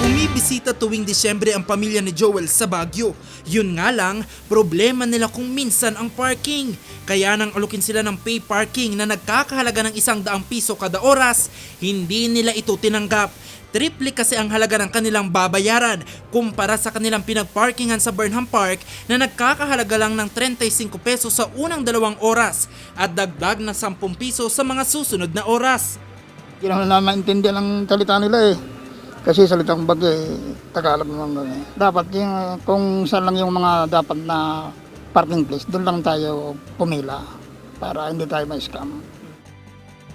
Bumibisita tuwing Disyembre ang pamilya ni Joel sa Baguio. Yun nga lang, problema nila kung minsan ang parking. Kaya nang alukin sila ng pay parking na nagkakahalaga ng isang daang piso kada oras, hindi nila ito tinanggap. Triple kasi ang halaga ng kanilang babayaran kumpara sa kanilang pinagparkingan sa Burnham Park na nagkakahalaga lang ng 35 pesos sa unang dalawang oras at dagdag na 10 piso sa mga susunod na oras. Hindi naman na maintindihan ang salita nila eh. Kasi salitang bagyo eh, Tagalog naman doon eh. Dapat yung, kung saan lang yung mga dapat na parking place, doon lang tayo pumila para hindi tayo ma-scam.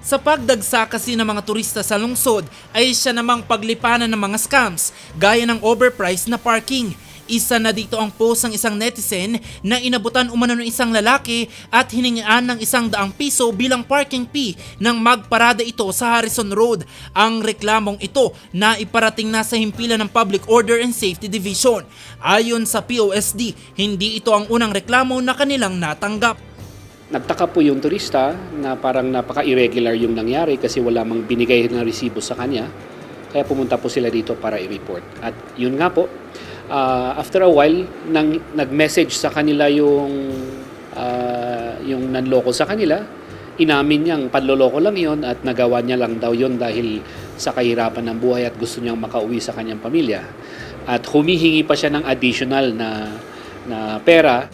Sa pagdagsa kasi ng mga turista sa lungsod ay siya namang paglipanan ng mga scams gaya ng overpriced na parking. Isa na dito ang post ng isang netizen na inabutan umano ng isang lalaki at hiningian ng isang daang piso bilang parking fee nang magparada ito sa Harrison Road. Ang reklamong ito na iparating na sa himpilan ng Public Order and Safety Division. Ayon sa POSD, hindi ito ang unang reklamo na kanilang natanggap. Nagtaka po yung turista na parang napaka-irregular yung nangyari kasi wala mang binigay na resibo sa kanya. Kaya pumunta po sila dito para i-report. At yun nga po, ah, after a while, nang, nag-message sa kanila yung, ah, yung nanloko sa kanila. Inamin niyang panloloko lang yon at nagawa niya lang daw yon dahil sa kahirapan ng buhay at gusto niyang makauwi sa kanyang pamilya. At humihingi pa siya ng additional na, na pera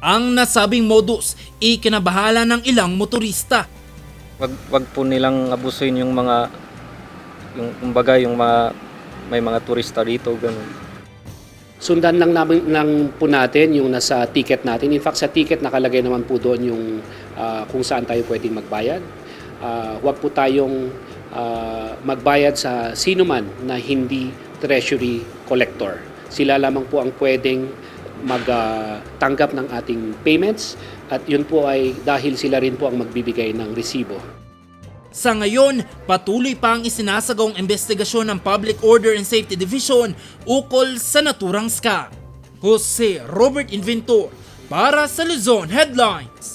Ang nasabing modus, ikinabahala ng ilang motorista. wag wag po nilang abusuin yung mga yung kumbaga yung mga may mga turista dito ganun. Sundan lang namin lang po natin yung nasa ticket natin. In fact, sa ticket nakalagay naman po doon yung ah, kung saan tayo pwedeng magbayad. Ah, huwag po tayong ah, magbayad sa sino man na hindi treasury collector. Sila lamang po ang pwedeng magtanggap ng ating payments at yun po ay dahil sila rin po ang magbibigay ng resibo. Sa ngayon, patuloy pa ang isinasagawang investigasyon ng Public Order and Safety Division ukol sa naturang scam. Jose Robert Inventor para sa Luzon Headlines.